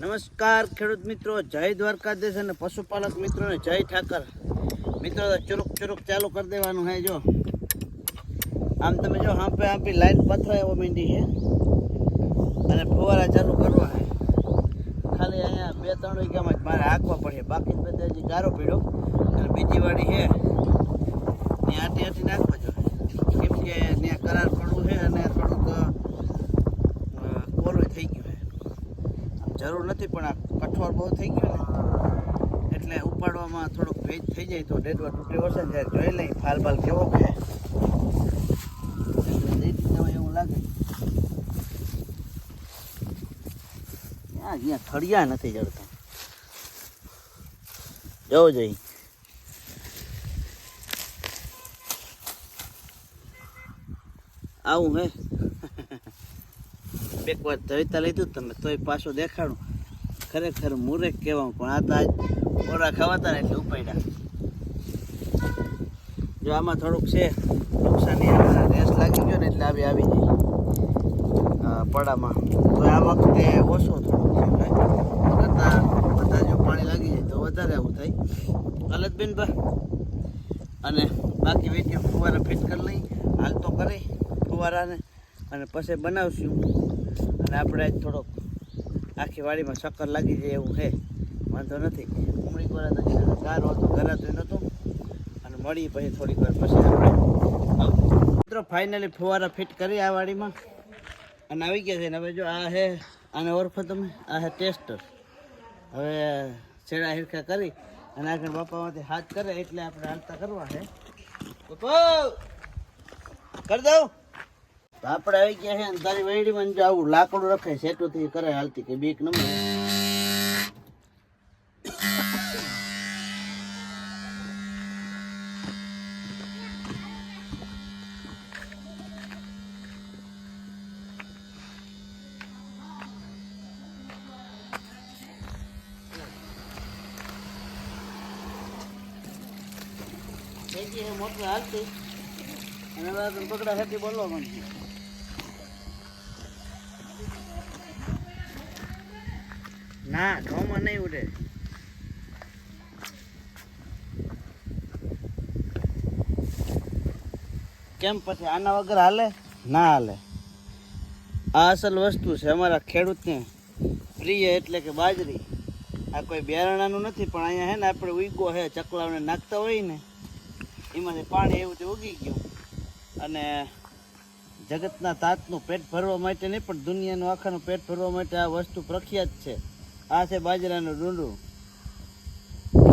નમસ્કાર ખેડૂત મિત્રો, જય દ્વારકાધીશ અને પશુપાલક મિત્રોને જય ઠાકર. મિત્રો ચુરુક ચુરુક ચાલુ કરી દેવાનું હે, જો. આમ તમે જો હાંપે હાંપી લાઈન પથરાય એવો મીંડી છે. અને ફુવારા ચાલુ કરવા. ખાલી અહીંયા બે ત્રણ વીઘામાં જ મારે હાંકવા પડે. બાકી બધા હજી ગારો પીડ્યો અને બીજી વાડી છે. ત્યાં આટી આટી નાખવા જોઈએ કેમ કે ત્યાં કરાર પડવું છે અને થોડુંક અ, કોરું થઈ ગયું છે જરૂર નથી, પણ આ કઠોળ બહુ થઈ ગયો એટલે ઉપાડવામાં થોડુંક ભેજ થઈ જાય તો ડેડવા તૂટે ને ત્યારે જોઈ લઈ ફાલ બાલ કેવો તમે એવું લાગે. અહીંયા થળિયા નથી જડતા. જવો જઈ આવું હે. એક વાર ધોઈતા લીધું તમે, તોય પાછું દેખાડું. ખરેખર મુરેક કહેવાય, પણ આ તાજ ઓરા ખવાતા એટલે ઉપાડ્યા. જો આમાં થોડુંક છે, નુકસાની રેસ લાગી ગયો ને એટલે આવી આવી જાય પડામાં. તો આ વખતે ઓછો થોડુંક કરતાં બધા જો પાણી લાગી જાય તો વધારે આવું થાય. અલતબેન ભાઈ અને બાકી વીડિયો ફુવારા ફિટ કરી લઈ. હાલ તો કરી ફુવારાને. અને પછી બનાવશું. અને આપણે થોડોક આખી વાડીમાં ચક્કર લાગી જાય એવું છે. વાંધો નથી. ઉમરી જે ગારો હતો ગરાતું નહોતું. અને મળી પછી થોડીક વાર પછી આપણે. મિત્રો ફાઇનલી ફુવારા ફિટ કરી આ વાડીમાં. અને આવી ગયા છે. ને હવે જો આ છે, આને ઓળખો તમે. આ છે ટેસ્ટર. હવે છેડા હિરખા કરી અને આગળ બાપામાંથી હાથ કરે એટલે આપણે હાલતા કરવા છે. કરી દઉં. તો આપણે આવી ગયા છે ને, તારી વેડીમાં જો આવું લાકડું રખાય સેટુથી કરે હાલતી કે બીક નંબર મોટર હાલતી અને પકડા હેઠી બોલવા માંડી ના, ઘઉંમાં નહીં ઉડે. કેમ પછી આના વગર હાલે? ના હાલે. આ અસલ વસ્તુ છે અમારા ખેડૂતને પ્રિય એટલે કે બાજરી. આ કોઈ બિયારણાનું નથી, પણ અહીંયા હે ને આપણે ઉગો હે, ચકલાઓને નાખતા હોય ને, એમાંથી પાણી એવું તે ઉગી ગયું. અને જગતના તાતનું પેટ ભરવા માટે નહીં, પણ દુનિયાનું આખાનું પેટ ભરવા માટે આ વસ્તુ પ્રખ્યાત છે. આ છે બાજરાનું ડુંડું.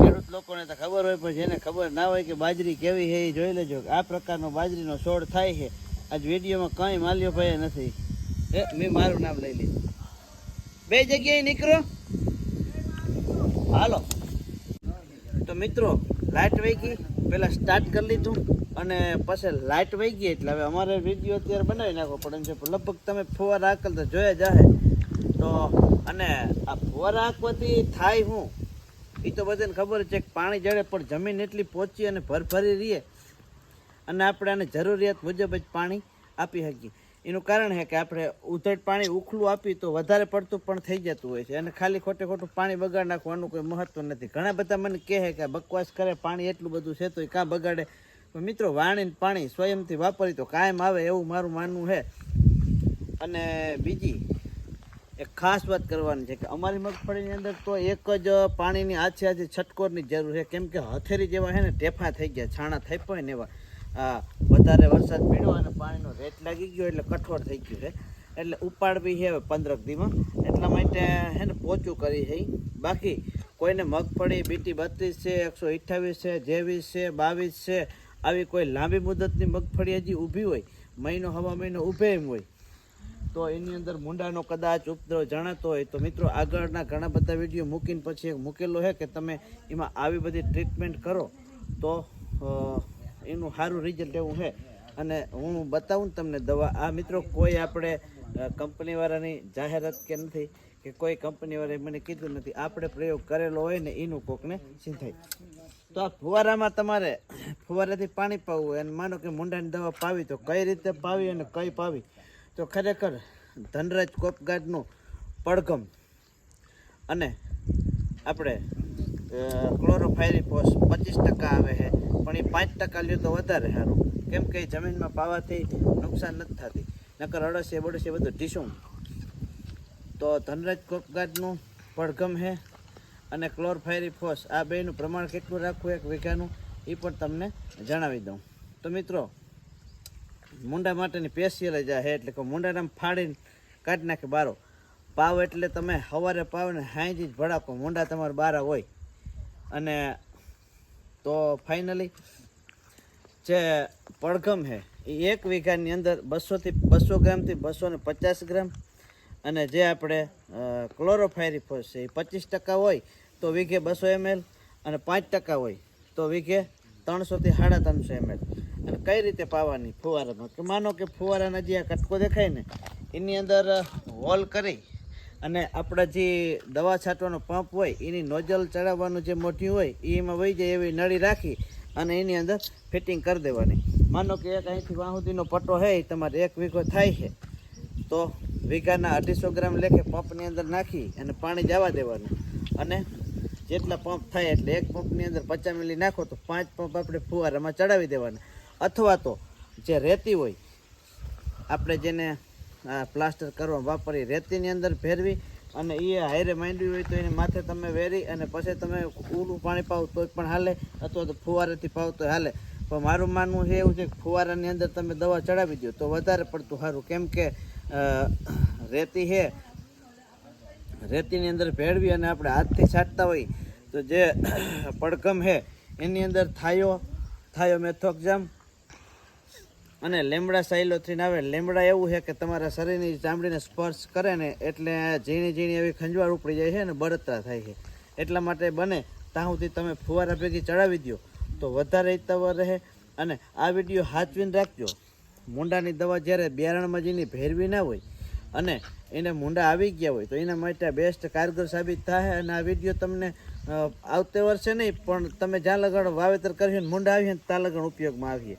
ખેડૂત લોકોને તો ખબર હોય પણ જેને ખબર ના હોય કે બાજરી કેવી છે એ જોઈ લેજો. આ પ્રકારનો બાજરીનો છોડ થાય છે. આજ વિડીયોમાં કંઈ માલ્યો ભાઈ નથી. એ મેં મારું નામ લઈ લીધું. બે જગ્યાએ નીકળો. હાલો. તો મિત્રો લાઇટ વહી ગઈ પહેલાં સ્ટાર્ટ કરી લીધું અને પછી લાઇટ વહી ગઈ એટલે હવે અમારે વીડિયો અત્યારે બનાવી નાખવો પડે છે લગભગ તમે ફુવારા રાખલ તો જોયા જાહે તો અને આ હાંકવાથી થાય હું? એ તો બધાને ખબર છે કે પાણી જડે, પણ જમીન એટલી પહોંચી અને ભરભરી રહીએ. અને આપણે આને જરૂરિયાત મુજબ જ પાણી આપી શકીએ. એનું કારણ છે કે આપણે ઉધડ પાણી ઉખલું આપી તો વધારે પડતું પણ થઈ જતું હોય છે. અને ખાલી ખોટે ખોટું પાણી બગાડ નાખવાનું કોઈ મહત્વ નથી. ઘણા બધા મને કહે કે બકવાસ કરે, પાણી એટલું બધું છે તો એ કાં બગાડે? મિત્રો, વાણીને પાણી સ્વયંથી વાપરી તો કાયમ આવે એવું મારું માનવું છે અને બીજી એક ખાસ વાત કરવાની છે કે અમારી મગફળીની અંદર તો એક જ પાણીની આછે આછે છટકોરની જરૂર છે. કેમ કે હથેરી જેવા છે ને ટેફા થઈ ગયા, છાણા થઈ પડે ને એવા. વધારે વરસાદ પીડ્યો અને પાણીનો રેટ લાગી ગયો એટલે કઠોળ થઈ ગયું છે. એટલે ઉપાડવી છે હવે પંદરક દીમાં. એટલા માટે છે ને પોચું કરી છે. બાકી કોઈને મગફળી બીટી બત્રીસ છે, એકસો અઠ્ઠાવીસ છે, જેવીસ છે, બાવીસ છે, આવી કોઈ લાંબી મુદતની મગફળી હજી ઊભી હોય, મહિનો હવા મહિનો ઊભે એમ હોય. તો એની અંદર મુંડાનો કદાચ ઉપદ્રવ જણાતો હોય તો મિત્રો આગળના ઘણા બધા વીડિયો મૂકીને પછી એક મૂકેલો છે કે તમે એમાં આવી બધી ટ્રીટમેન્ટ કરો તો એનું સારું રિઝલ્ટ એવું છે અને હું બતાવું તમને દવા. આ મિત્રો કોઈ આપણે કંપનીવાળાની જાહેરાત કે નથી કે કોઈ કંપનીવાળાએ મને કીધું નથી. આપણે પ્રયોગ કરેલો હોય ને એનું કોકને સિંધાય. તો આ ફુવારામાં તમારે ફુવારાથી પાણી પાવું અને માનો કે મુંડાની દવા પાવી તો કઈ રીતે પાવી અને કઈ પાવી? તો ખરેખર ધનરાજ કોપગાર્ડનું પડઘમ અને આપણે ક્લોરોફાયરીફોસ પચીસ ટકા આવે છે, પણ એ પાંચ ટકા લ્યો તો વધારે સારું. કેમ કે જમીનમાં પાવાથી નુકસાન નથી થતી. નકર અડસીએ બળસીએ બધું ઢીસું. તો ધનરાજ કોપગાર્ડનું પડઘમ છે અને ક્લોરફાયરીફોસ આ બેનું પ્રમાણ કેટલું રાખવું એક વીઘાનું એ પણ તમને જણાવી દઉં. તો મિત્રો મુંડા માટેની પેશિયલ જ આ એટલે કે મુંડાને ફાડીને કાઢી નાખે બારો. પાવ એટલે તમે સવારે પાવ ને હાંજી જ ભડાકો, મુંડા તમારા બારા હોય. અને તો ફાઇનલી જે પડઘમ છે એ એક વીઘાની અંદર બસોથી, બસો ગ્રામથી બસો ને પચાસ ગ્રામ. અને જે આપણે ક્લોરોફાયરીફોસ છે, એ પચીસ ટકા હોય તો વીઘે બસો એમએલ અને પાંચ ટકા હોય તો વીઘે ત્રણસોથી સાડા ત્રણસો એમએલ અને કઈ રીતે પાવાની ફુવારામાં? કે માનો કે ફુવારાના જે આ કટકો દેખાય ને, એની અંદર હોલ કરી અને આપણા જે દવા છાંટવાનો પંપ હોય, એની નોઝલ ચડાવવાનું જે મોટી હોય, એમાં વહી જાય એવી નળી રાખી અને એની અંદર ફિટિંગ કરી દેવાની. માનો કે એક અહીંથી વાહુદીનો પટ્ટો છે તમારે એક વીઘો થાય છે. તો વીઘાના અઢીસો ગ્રામ લેખે પંપની અંદર નાખી અને પાણી જવા દેવાનું. અને જેટલા પંપ થાય એટલે એક પંપની અંદર પચાસ મિલી નાખો તો પાંચ પંપ આપણે ફુવારામાં ચડાવી દેવાના. અથવા તો જે રેતી હોય, આપણે જેને પ્લાસ્ટર કરવા વાપરી રેતીની અંદર ફેરવી અને એ હાયરે માંડવી હોય તો એને માથે તમે વેરી અને પછી તમે ઊંડું પાણી પાવ તોય પણ હાલે, અથવા તો ફુવારાથી પાવ તો હાલે. પણ મારું માનવું એવું છે કે ફુવારાની અંદર તમે દવા ચડાવી દો તો વધારે પડતું સારું. કેમ કે રેતી છે રેતીની અંદર ભેળવી અને આપણે હાથથી છાંટતા હોય તો જે પડકમ છે, એની અંદર થાયો થાયો મેથોક્ઝામ અને લેમડા સાયલોથ્રીન આવે. લેમડા એવું છે કે તમારા શરીરની ચામડીને સ્પર્શ કરે ને એટલે ઝીણી ઝીણી એવી ખંજવાળ ઉપડી જાય છે અને બળતરા થાય છે. એટલા માટે બને ત્યાં તમે ફુવારા ભેગી ચડાવી દો તો વધારે ઇતવર રહે અને આ વીડિયો હાચવીને રાખજો. મૂંડાની દવા જ્યારે બિયારણમાં જેની ભેરવી ના હોય અને એને મૂંડા આવી ગયા હોય તો એના માટે બેસ્ટ કારગર સાબિત થાય અને આ વીડિયો તમને આવતે વર્ષે નહીં, પણ તમે જ્યાં લગણ વાવેતર કર્યું ને મૂંડા ને ત્યાં લગણ ઉપયોગમાં આવીએ.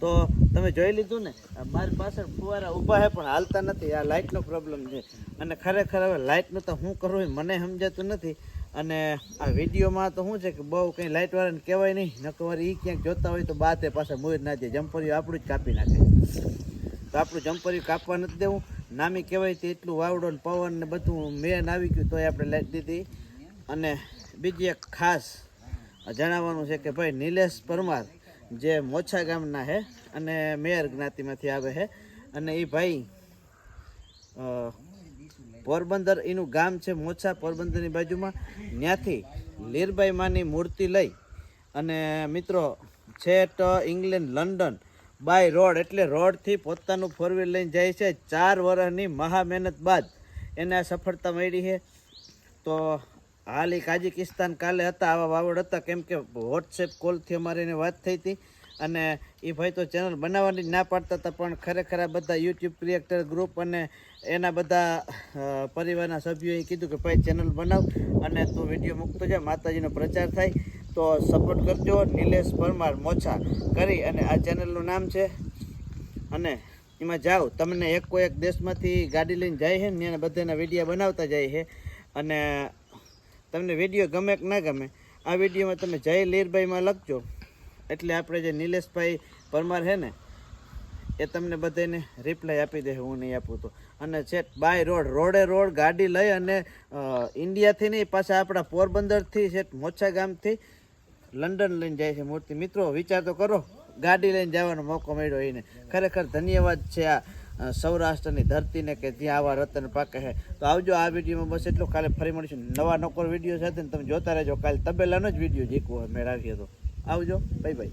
તો તમે જોઈ લીધું ને મારી પાછળ ફુવારા ઊભા છે પણ હાલતા નથી. આ લાઇટનો પ્રોબ્લેમ છે. અને ખરેખર હવે લાઇટનું તો શું કરવું એ મને સમજાતું નથી. અને આ વિડીયોમાં તો શું છે કે બહુ કંઈ લાઇટવાળાને કહેવાય નહીં. નકવાર એ ક્યાંક જોતા હોય તો બાતે પાછા મોર ના જાય જમ્પરિયું આપણું જ કાપી નાખે. તો આપણું જમ્પરિયું કાપવા નથી દેવું. નામી કહેવાય તે એટલું વાવડો ને પવન ને બધું મેન આવી ગયું તોય આપણે લાઈટ દીધી. અને બીજી એક ખાસ જણાવવાનું છે કે ભાઈ નિલેશ પરમાર જે મોછા ગામના છે અને મેયર જ્ઞાતિમાંથી આવે છે અને એ ભાઈ પોરબંદર એનું ગામ છે મોછા પોરબંદરની બાજુમાં. ત્યાંથી લીરબાઈ માની મૂર્તિ લઈ અને મિત્રો, છેટ, ઇંગ્લેન્ડ, લંડન બાય રોડ એટલે રોડથી પોતાનું ફોર વ્હીલ લઈને જાય છે. ચાર વર્ષની મહા મહેનત બાદ એને આ સફળતા મળી છે. તો હાલ એ કાઝિકિસ્તાન કાલે હતા, આવા વાવડ હતા, કેમ કે વોટ્સએપ કોલથી અમારે એને વાત થઈ હતી. અને એ ભાઈ તો ચેનલ બનાવવાની જ ના પાડતા હતા, પણ ખરેખર આ બધા યુટ્યુબ ક્રિએટર ગ્રુપ અને એના બધા પરિવારના સભ્યોએ કીધું કે, ભાઈ ચેનલ બનાવ અને તું વીડિયો મૂકતો જા, માતાજીનો પ્રચાર થાય. તો સપોર્ટ કરજો. નિલેશ પરમાર મોછા કરી અને આ ચેનલનું નામ છે. અને એમાં જાઓ. તમને એક કોઈ એક દેશમાંથી ગાડી લઈને જાય છે ને એને બધાના વીડિયો બનાવતા જાય છે. અને તમને વીડિયો ગમે કે ના ગમે, આ વિડીયોમાં તમે જય લીરબાઈમાં લખજો. એટલે આપણે જે નિલેશભાઈ પરમાર છે ને, એ તમને બધાને રિપ્લાય આપી દે હું નહીં આપું તો. અને છે બાય રોડ, રોડે રોડ ગાડી લઈ અને ઇન્ડિયાથી નહીં, પાછા આપણા પોરબંદરથી છે મોછા ગામથી લંડન લઈને જાય છે મૂર્તિ. મિત્રો, વિચાર તો કરો, ગાડી લઈને જવાનો મોકો મળ્યો એને. ખરેખર ધન્યવાદ છે આ સૌરાષ્ટ્રની ધરતીને કે જ્યાં આવા રતન પાકે છે. તો આવજો આ વિડીયોમાં બસ એટલું. કાલે ફરી મળીશું. નવા નકોર વીડિયો સાથે તમે જોતા રહેજો. કાલે તબેલાનો જ વીડિયો જીકવો હોય, મેં રાખીએ તો. આવજો. Bye bye.